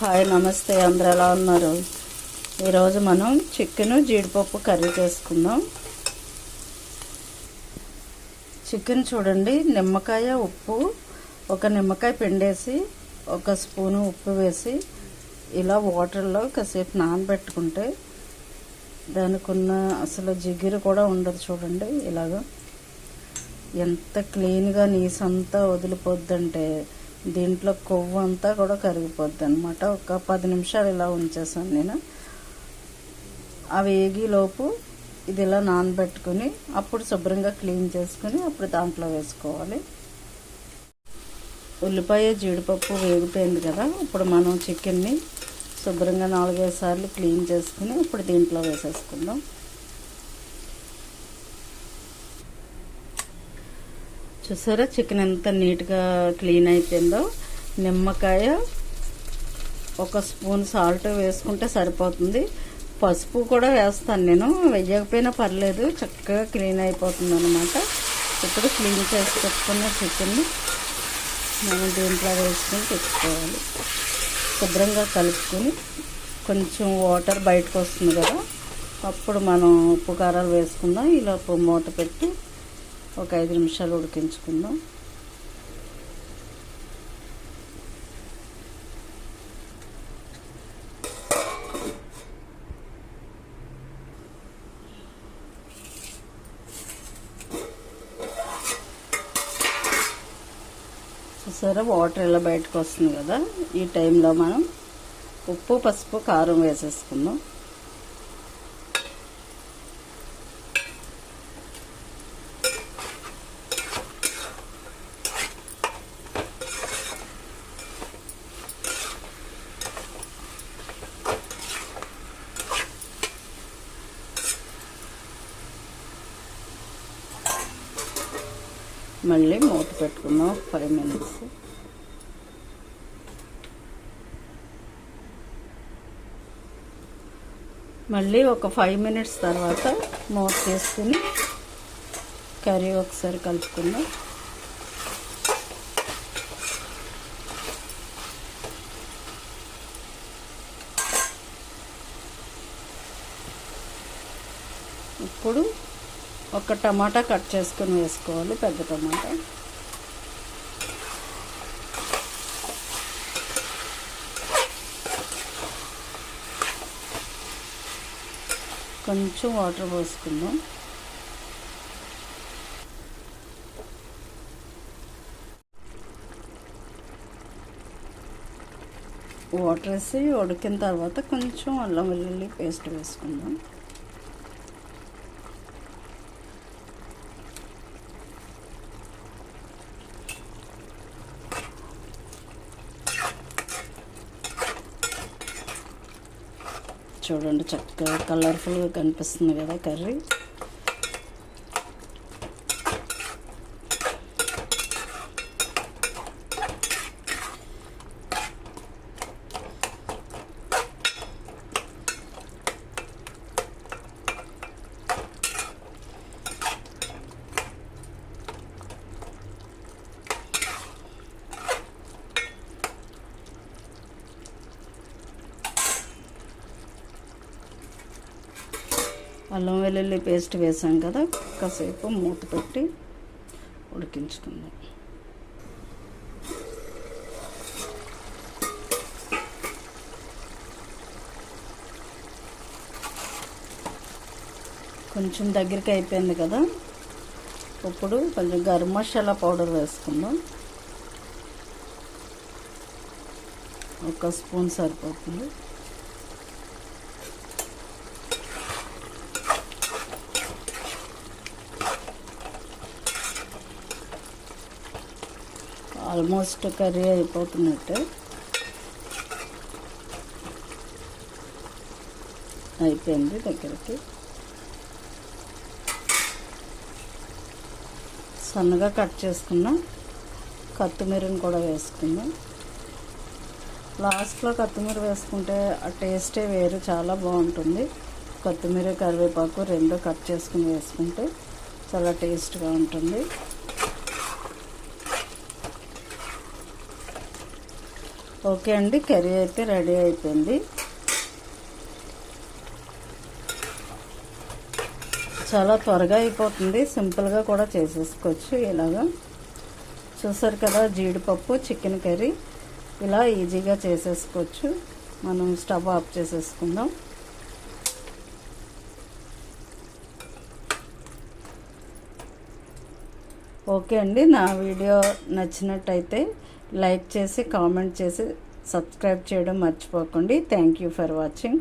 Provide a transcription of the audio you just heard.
Hi నమస్తే అందరు ఎలా ఉన్నారు? ఈరోజు మనం చికెన్ జీడిపప్పు కర్రీ చేసుకుందాం. చికెన్ చూడండి నిమ్మకాయ ఉప్పు ఒక నిమ్మకాయ పిండేసి ఒక స్పూను ఉప్పు వేసి ఇలా వాటర్లో కాసేపు నానబెట్టుకుంటే దానికి ఉన్న అసలు జిగురు కూడా ఉండదు చూడండి ఇలాగ. ఎంత క్లీన్గా నీసంతా వదిలిపోద్దంటే దీంట్లో కొవ్వు అంతా కూడా కరిగిపోద్ది అనమాట ఒక పది నిమిషాలు ఇలా ఉంచేసాను నేను. అవి ఏగిలోపు ఇది ఇలా నానబెట్టుకుని అప్పుడు శుభ్రంగా క్లీన్ చేసుకుని అప్పుడు దాంట్లో వేసుకోవాలి. ఉల్లిపాయ జీడిపప్పు వేగిపోయింది కదా ఇప్పుడు మనం చికెన్ని శుభ్రంగా నాలుగైదు సార్లు క్లీన్ చేసుకుని ఇప్పుడు దీంట్లో వేసేసుకుందాం. చూసారా? చికెన్ ఎంత నీట్గా క్లీన్ అయిపోయిందో. నిమ్మకాయ ఒక స్పూన్ సాల్ట్ వేసుకుంటే సరిపోతుంది. పసుపు కూడా వేస్తాను నేను. వేయకపోయినా పర్లేదు చక్కగా క్లీన్ అయిపోతుంది అనమాట ఇప్పుడు క్లీన్ చేసి పెట్టుకున్న చికెన్ని మనం దీంట్లో వేసుకొని తెచ్చుకోవాలి శుభ్రంగా కలుపుకొని కొంచెం వాటర్ బయటకు వస్తుంది కదా. అప్పుడు మనం ఉప్పు కారాలు వేసుకుందాం. ఇలా మూత పెట్టి ఒక ఐదు నిమిషాలు ఉడికించుకుందాం. చూసారా? వాటర్ ఇలా బయటకు వస్తుంది కదా? ఈ టైంలో మనం ఉప్పు పసుపు కారం వేసేసుకుందాం. మళ్ళీ మూత పెట్టుకుందాం ఫైవ్ మినిట్స్. మళ్ళీ ఒక ఫైవ్ మినిట్స్ తర్వాత మూత తీసుకుని కర్రీ ఒకసారి కలుపుకుందాం. ఇప్పుడు ఒక టమాటా కట్ చేసుకొని వేసుకోవాలి పెద్ద టమాటా. కొంచెం వాటర్ పోసుకుందాం. వాటర్ వేసి ఉడికిన తర్వాత కొంచెం అల్లం వెల్లుల్లి పేస్ట్ వేసుకుందాం. చూడండి చక్కగా కలర్ఫుల్గా కనిపిస్తుంది కదా కర్రీ. అల్లం వెల్లుల్లి పేస్ట్ వేసాం కదా కాసేపు మూత పెట్టి ఉడికించుకుందాం. కొంచెం దగ్గరికి అయిపోయింది కదా ఇప్పుడు కొంచెం గరం మసాలా పౌడర్ వేసుకుందాం. ఒక స్పూన్ సరిపోతుంది. ఆల్మోస్ట్ కర్రీ అయిపోతున్నట్టు. అయిపోయింది దగ్గరికి. సన్నగా కట్ చేసుకున్న. కొత్తిమీరని కూడా వేసుకుందాం లాస్ట్లో కొత్తిమీర వేసుకుంటే ఆ టేస్టే వేరు చాలా బాగుంటుంది. కొత్తిమీర కరివేపాకు రెండు కట్ చేసుకుని వేసుకుంటే చాలా టేస్ట్గా ఉంటుంది. ఓకే అండి కర్రీ అయితే రెడీ అయిపోయింది. చాలా త్వరగా అయిపోతుంది సింపుల్గా కూడా చేసేసుకోవచ్చు ఇలాగా. చూసారు కదా జీడిపప్పు చికెన్ కర్రీ ఇలా ఈజీగా చేసేసుకోవచ్చు. మనం స్టవ్ ఆఫ్ చేసేసుకుందాం. ఓకే అండి నా వీడియో నచ్చినట్టయితే లైక్ చేసి కామెంట్ చేసి సబ్స్క్రైబ్ చేయడం మర్చిపోకండి. Thank you for watching.